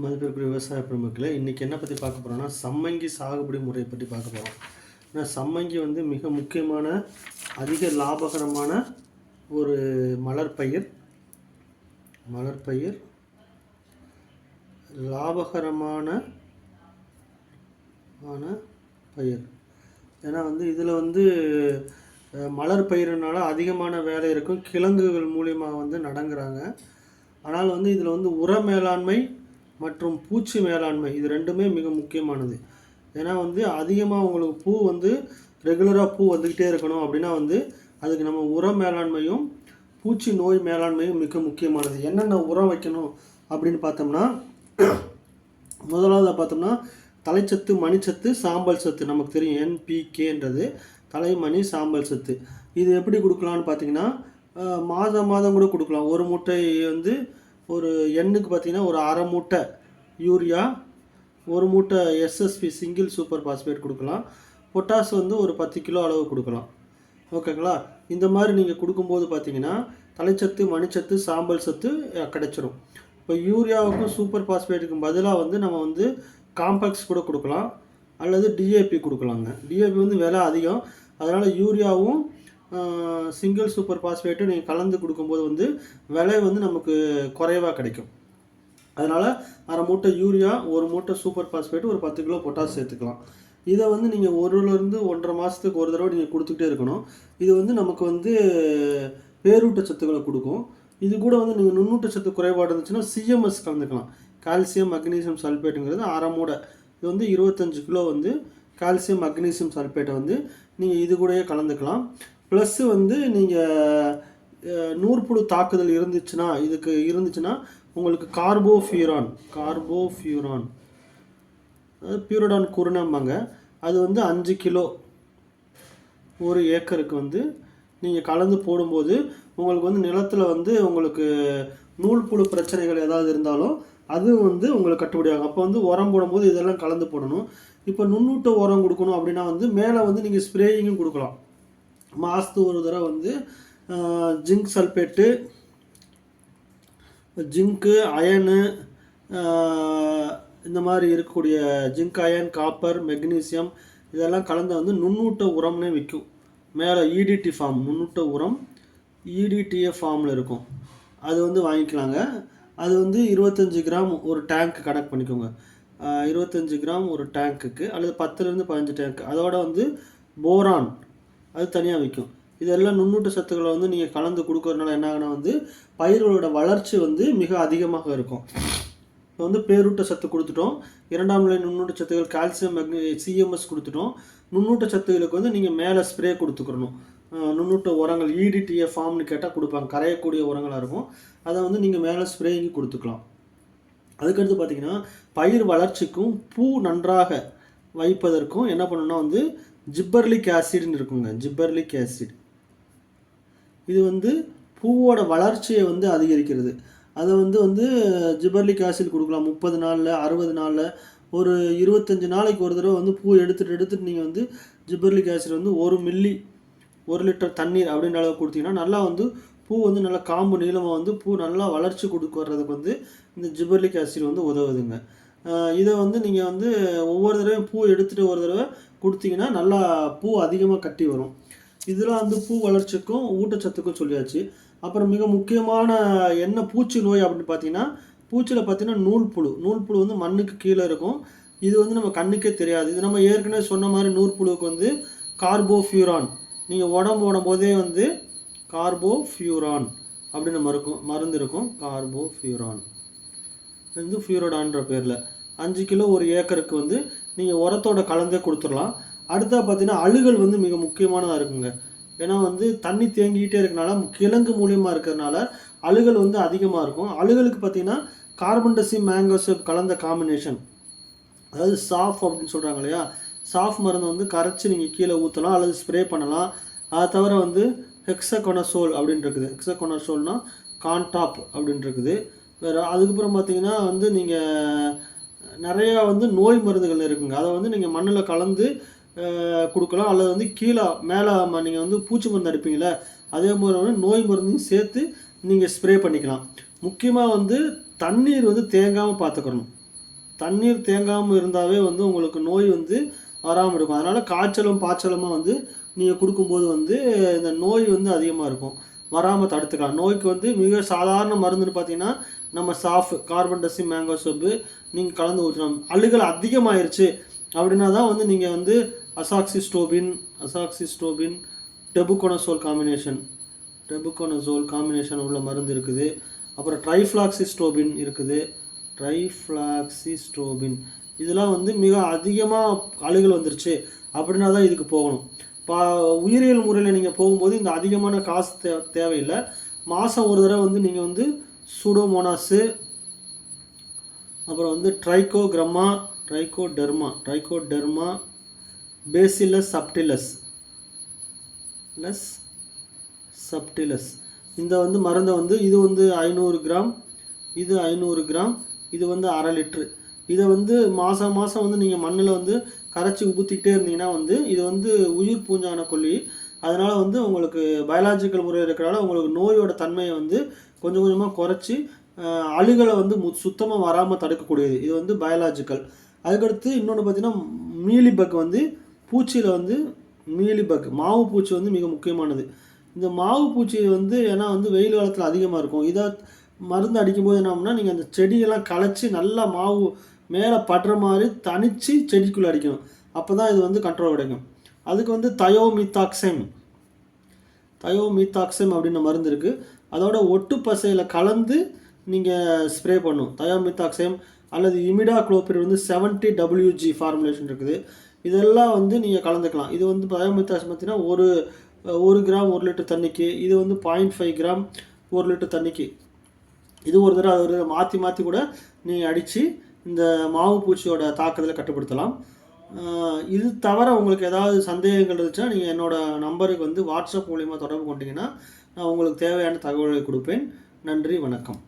மதிப்பிற்குரிய விவசாய பெருமக்களே இன்றைக்கி என்ன பற்றி பார்க்க போகிறோம்னா சம்மங்கி சாகுபடி முறையை பற்றி பார்க்க போகிறோம் ஏன்னா சம்மங்கி வந்து மிக முக்கியமான அதிக லாபகரமான ஒரு மலர்பயிர். மலர்பயிர் லாபகரமான ஆன பயிர். ஏன்னா வந்து இதில் வந்து மலர் பயிர்னால அதிகமான வேலை இருக்கும். கிழங்குகள் மூலியமாக வந்து நடங்குறாங்க. ஆனால் வந்து இதில் வந்து உர மேலாண்மை மற்றும் பூச்சி மேலாண்மை இது ரெண்டுமே மிக முக்கியமானது. ஏன்னா வந்து அதிகமாக உங்களுக்கு பூ வந்து ரெகுலராக பூ வந்துக்கிட்டே இருக்கணும் அப்படின்னா வந்து அதுக்கு நம்ம உர மேலாண்மையும் பூச்சி நோய் மேலாண்மையும் மிக முக்கியமானது. என்னென்ன உரம் வைக்கணும் அப்படின்னு பார்த்தோம்னா முதலாவது பார்த்தோம்னா தலைச்சத்து மணிச்சத்து சாம்பல் சத்து. நமக்கு தெரியும் என்பிகேன்றது தலைமணி சாம்பல் சத்து. இது எப்படி கொடுக்கலான்னு பார்த்தீங்கன்னா மாதம் மாதம் கூட கொடுக்கலாம். ஒரு மூட்டை வந்து ஒரு எண்ணுக்கு பார்த்தீங்கன்னா ஒரு அரை மூட்டை யூரியா ஒரு மூட்டை எஸ்எஸ்பி சிங்கிள் சூப்பர் பாஸ்பேட் கொடுக்கலாம். பொட்டாஸ் வந்து ஒரு பத்து கிலோ அளவு கொடுக்கலாம். ஓகேங்களா? இந்த மாதிரி நீங்கள் கொடுக்கும்போது பார்த்தீங்கன்னா தலைச்சத்து மணிச்சத்து சாம்பல் சத்து கிடைச்சிரும். இப்போ யூரியாவுக்கும் சூப்பர் பாஸ்பேட்டுக்கும் பதிலாக வந்து நம்ம வந்து காம்ப்ளெக்ஸ் கூட கொடுக்கலாம். அல்லது டிஏபி கொடுக்கலாங்க. டிஏபி வந்து விலை அதிகம். அதனால் யூரியாவும் சிங்கிள் சூப்பர் பாஸ்பேட்டும் நீங்கள் கலந்து கொடுக்கும்போது வந்து விலை வந்து நமக்கு குறைவாக கிடைக்கும். அதனால் அரை மூட்டை யூரியா ஒரு மூட்டை சூப்பர் பாஸ்பேட் ஒரு பத்து கிலோ பொட்டாஸ் சேர்த்துக்கலாம். இதை வந்து நீங்கள் ஒருலேருந்து ஒன்றரை மாதத்துக்கு ஒரு தடவை நீங்கள் கொடுத்துக்கிட்டே இருக்கணும். இது வந்து நமக்கு வந்து பேரூட்ட சத்துக்களை கொடுக்கும். இது கூட வந்து நீங்கள் நுண்ணூட்ட சத்து குறைபாடு இருந்துச்சுன்னா சிஎம்எஸ் கலந்துக்கலாம். கால்சியம் மக்னீசியம் சல்பேட்டுங்கிறது அரை மூடை. இது வந்து இருபத்தஞ்சு கிலோ வந்து கால்சியம் மக்னீசியம் சல்பேட்டை வந்து நீங்கள் இது கூடயே கலந்துக்கலாம். ப்ளஸ்ஸு வந்து நீங்கள் நூற்புழு தாக்குதல் இருந்துச்சுன்னா இதுக்கு இருந்துச்சுன்னா உங்களுக்கு கார்போஃபியூரான் கார்போஃபியூரான் அதாவது பியூரடான் குருணம்பாங்க. அது வந்து அஞ்சு கிலோ ஒரு ஏக்கருக்கு வந்து நீங்கள் கலந்து போடும்போது உங்களுக்கு வந்து நிலத்தில் வந்து உங்களுக்கு நூல் புழு பிரச்சனைகள் ஏதாவது இருந்தாலும் அது வந்து உங்களுக்கு கட்டுப்படியாகும். அப்போ வந்து உரம் போடும்போது இதெல்லாம் கலந்து போடணும். இப்போ நுண்ணூட்ட உரம் கொடுக்கணும் அப்படின்னா வந்து மேலே வந்து நீங்கள் ஸ்ப்ரேயிங்கும் கொடுக்கலாம். மாதத்துக்கு ஒரு தடவை வந்து ஜிங்க் சல்பேட்டு ஜிங்க்கு அயனு இந்த மாதிரி இருக்கக்கூடிய ஜிங்க் அயன் காப்பர் மெக்னீசியம் இதெல்லாம் கலந்த வந்து நுண்ணூட்ட உரம்னே விற்கும் மேலே இடிடி ஃபார்ம் நுண்ணூட்ட உரம் இடிடிஏ ஃபார்மில் இருக்கும். அது வந்து வாங்கிக்கலாங்க. அது வந்து இருபத்தஞ்சி கிராம் ஒரு டேங்க் கனெக்ட் பண்ணிக்கோங்க. இருபத்தஞ்சி கிராம் ஒரு டேங்க்குக்கு அல்லது பத்துலேருந்து பதினஞ்சு டேங்க் அதோட வந்து போரான் அது தனியாக விற்கும் இதெல்லாம் நுண்ணூட்ட சத்துக்களை வந்து நீங்கள் கலந்து கொடுக்கறதுனால என்ன ஆகுனா வந்து பயிர்களோட வளர்ச்சி வந்து மிக அதிகமாக இருக்கும். இப்போ வந்து பேரூட்ட சத்து கொடுத்துட்டோம். இரண்டாம் நிலை நுண்ணூட்ட சத்துக்கள் கால்சியம் மெக்னி சிஎம்எஸ் கொடுத்துட்டோம். நுண்ணூட்ட சத்துகளுக்கு வந்து நீங்கள் மேலே ஸ்ப்ரே கொடுத்துக்கிறணும் நுண்ணூட்ட உரங்கள் இடிடிஏ ஃபார்ம்னு கேட்டால் கொடுப்பாங்க. கரையக்கூடிய உரங்களாக இருக்கும். அதை வந்து நீங்கள் மேலே ஸ்ப்ரேயிங்கு கொடுத்துக்கலாம். அதுக்கடுத்து பார்த்தீங்கன்னா பயிர் வளர்ச்சிக்கும் பூ நன்றாக வைப்பதற்கும் என்ன பண்ணணும்னா வந்து ஜிப்பர்லிக் ஆசிட்னு இருக்குங்க. Gibberellic acid. இது வந்து பூவோட வளர்ச்சியை வந்து அதிகரிக்கிறது. அதை வந்து வந்து ஜிபர்லிக் ஆசிட் கொடுக்கலாம். முப்பது நாளில் அறுபது நாளில் ஒரு இருபத்தஞ்சி நாளைக்கு ஒரு தடவை வந்து பூ எடுத்துகிட்டு எடுத்துட்டு நீங்கள் வந்து ஜிபர்லிக் ஆசிட் வந்து ஒரு மில்லி ஒரு லிட்டர் தண்ணீர் அப்படின்ற அளவு கொடுத்தீங்கன்னா நல்லா வந்து பூ வந்து நல்லா காம்பு நீளமாக வந்து பூ நல்லா வளர்ச்சி கொடுக்கறதுக்கு வந்து இந்த ஜிபர்லிக் ஆசிட் வந்து உதவுதுங்க. இதை வந்து நீங்கள் வந்து ஒவ்வொரு தடவையும் பூ எடுத்துகிட்டு ஒரு தடவை கொடுத்தீங்கன்னா நல்லா பூ அதிகமாக கட்டி வரும். இதெல்லாம் வந்து பூ வளர்ச்சிக்கும் ஊட்டச்சத்துக்கும் சொல்லியாச்சு. அப்புறம் மிக முக்கியமான என்ன பூச்சி நோய் அப்படின்னு பார்த்தீங்கன்னா பூச்சியில் பார்த்தீங்கன்னா நூல்புழு நூல்புழு வந்து மண்ணுக்கு கீழே இருக்கும். இது வந்து நம்ம கண்ணுக்கே தெரியாது. இது நம்ம ஏற்கனவே சொன்ன மாதிரி நூற்புழுவுக்கு வந்து கார்போஃபியூரான். நீங்கள் உடம்பு ஓடும் போதே வந்து கார்போஃபியூரான் அப்படின்னு மருக்கும் மருந்து இருக்கும். கார்போஃபியூரான். இது வந்து ஃபியூரோடான்ற பேரில். அஞ்சு கிலோ ஒரு ஏக்கருக்கு வந்து நீங்கள் உரத்தோட கலந்தே கொடுத்துடலாம். அடுத்தா பார்த்தீங்கன்னா அழுகல் வந்து மிக முக்கியமானதாக இருக்குங்க. ஏன்னா வந்து தண்ணி தேங்கிக்கிட்டே இருக்கனால கிழங்கு மூலியமாக இருக்கிறதுனால அழுகல் வந்து அதிகமாக இருக்கும். அழுகலுக்கு பார்த்தீங்கன்னா கார்பன் டசி மேங்கோசப் கலந்த காம்பினேஷன் அதாவது சாஃப் அப்படின்னு சொல்கிறாங்க இல்லையா? சாஃப் மருந்து வந்து கரைச்சி நீங்கள் கீழே ஊற்றலாம் அல்லது ஸ்ப்ரே பண்ணலாம். அதை தவிர வந்து ஹெக்ஸகொனசோல் அப்படின்னு இருக்குது. ஹெக்ஸகொனசோல்னால் கான்டாப் அப்படின்னு இருக்குது. வேறு அதுக்கப்புறம் பார்த்தீங்கன்னா வந்து நீங்கள் நிறையா வந்து நோய் மருந்துகள் இருக்குங்க. அதை வந்து நீங்கள் மண்ணில் கலந்து கொடுக்கலாம். அல்லது வந்து கீழே மேலே நீங்கள் வந்து பூச்சி மருந்து அடிப்பீங்களே அதே மாதிரி வந்து நோய் மருந்தையும் சேர்த்து நீங்கள் ஸ்ப்ரே பண்ணிக்கலாம். முக்கியமாக வந்து தண்ணீர் வந்து தேங்காமல் பார்த்துக்கணும் தண்ணீர் தேங்காமல் இருந்தாவே வந்து உங்களுக்கு நோய் வந்து வராமல் இருக்கும். அதனால் காய்ச்சலும் பாய்ச்சலுமாக வந்து நீங்கள் கொடுக்கும்போது வந்து இந்த நோய் வந்து அதிகமாக இருக்கும். வராமல் தடுத்துக்கலாம். நோய்க்கு வந்து மிக சாதாரண மருந்துன்னு பார்த்தீங்கன்னா நம்ம சாஃப் கார்பன் டசி மேங்கோ சோப்பு நீங்கள் கலந்து ஊற்றணும் அழுகல் அதிகமாயிருச்சு அப்படின்னா தான் வந்து நீங்கள் வந்து azoxystrobin azoxystrobin tebuconazole combination tebuconazole combination உள்ள மருந்து இருக்குது. அப்புறம் ட்ரைஃப்ளாக்சிஸ்டோபின் இருக்குது. ட்ரைஃப்ளாக்சிஸ்டோபின். இதெல்லாம் வந்து மிக அதிகமாக அழுகல் வந்துருச்சு. அப்படின்னா தான் இதுக்கு போகணும். பா உயிரியல் முறையில் நீங்கள் போகும்போது இந்த அதிகமான காசு தே தேவையில்லை. மாதம் ஒரு தடவை வந்து நீங்கள் வந்து சூடோமோனாஸு அப்புறம் வந்து trichogramma trichoderma trichoderma bacillus subtilis plus subtilis இந்த வந்து மருந்தை வந்து இது வந்து ஐநூறு கிராம் இது ஐநூறு கிராம் இது வந்து அரை லிட்ரு. இதை வந்து மாதம் மாதம் வந்து நீங்கள் மண்ணில் வந்து கரைச்சி ஊற்றிக்கிட்டே இருந்தீங்கன்னா வந்து இது வந்து உயிர் பூஞ்சான கொல்லி. அதனால் வந்து உங்களுக்கு பயாலாஜிக்கல் முறை இருக்கிறனால உங்களுக்கு நோயோட தன்மையை வந்து கொஞ்சம் கொஞ்சமாக குறைச்சி அழுகலை வந்து மு சுத்தமாக வராமல் தடுக்கக்கூடியது. இது வந்து பயாலாஜிக்கல் அதுக்கடுத்து இன்னொன்று பார்த்தீங்கன்னா மீலிபக் வந்து பூச்சியில் வந்து மீலிபக் மாவு பூச்சி வந்து மிக முக்கியமானது. இந்த மாவு பூச்சி வந்து ஏன்னா வந்து வெயில் காலத்தில் அதிகமாக இருக்கும். இதை மருந்து அடிக்கும்போது என்ன நீங்கள் அந்த செடியெல்லாம் களைச்சி நல்லா மாவு மேலே படுற மாதிரி தனித்து செடிக்குள்ளே அடிக்கணும். அப்போ தான் இது வந்து கண்ட்ரோல் கிடைக்கும். அதுக்கு வந்து தயோமித்தாக்சைம் தயோமித்தாக்சைம் அப்படின்ற மருந்து இருக்குது அதோட ஒட்டு பசையில் கலந்து நீங்கள் ஸ்ப்ரே பண்ணும் தயோமித்தாக்சைம் அல்லது இமிடா குளோபிர் வந்து செவன்ட்டி டபிள்யூஜி ஃபார்முலேஷன் இருக்குது. இதெல்லாம் வந்து நீங்கள் கலந்துக்கலாம். இது வந்து பயோமெத்தாஸ் பார்த்தீங்கன்னா ஒரு ஒரு கிராம் ஒரு லிட்டர் தண்ணிக்கு இது வந்து பாயிண்ட் ஃபைவ் கிராம் ஒரு லிட்டர் தண்ணிக்கு. இது ஒரு தடவை அது ஒரு தடவை மாற்றி மாற்றி கூட நீங்கள் அடித்து இந்த மாவு பூச்சியோட தாக்குதலை கட்டுப்படுத்தலாம். இது தவிர உங்களுக்கு ஏதாவது சந்தேகங்கள் இருந்துச்சுன்னா நீங்கள் என்னோடய நம்பருக்கு வந்து வாட்ஸ்அப் மூலிமா தொடர்பு கொண்டீங்கன்னா நான் உங்களுக்கு தேவையான தகவல்களை கொடுப்பேன். நன்றி வணக்கம்.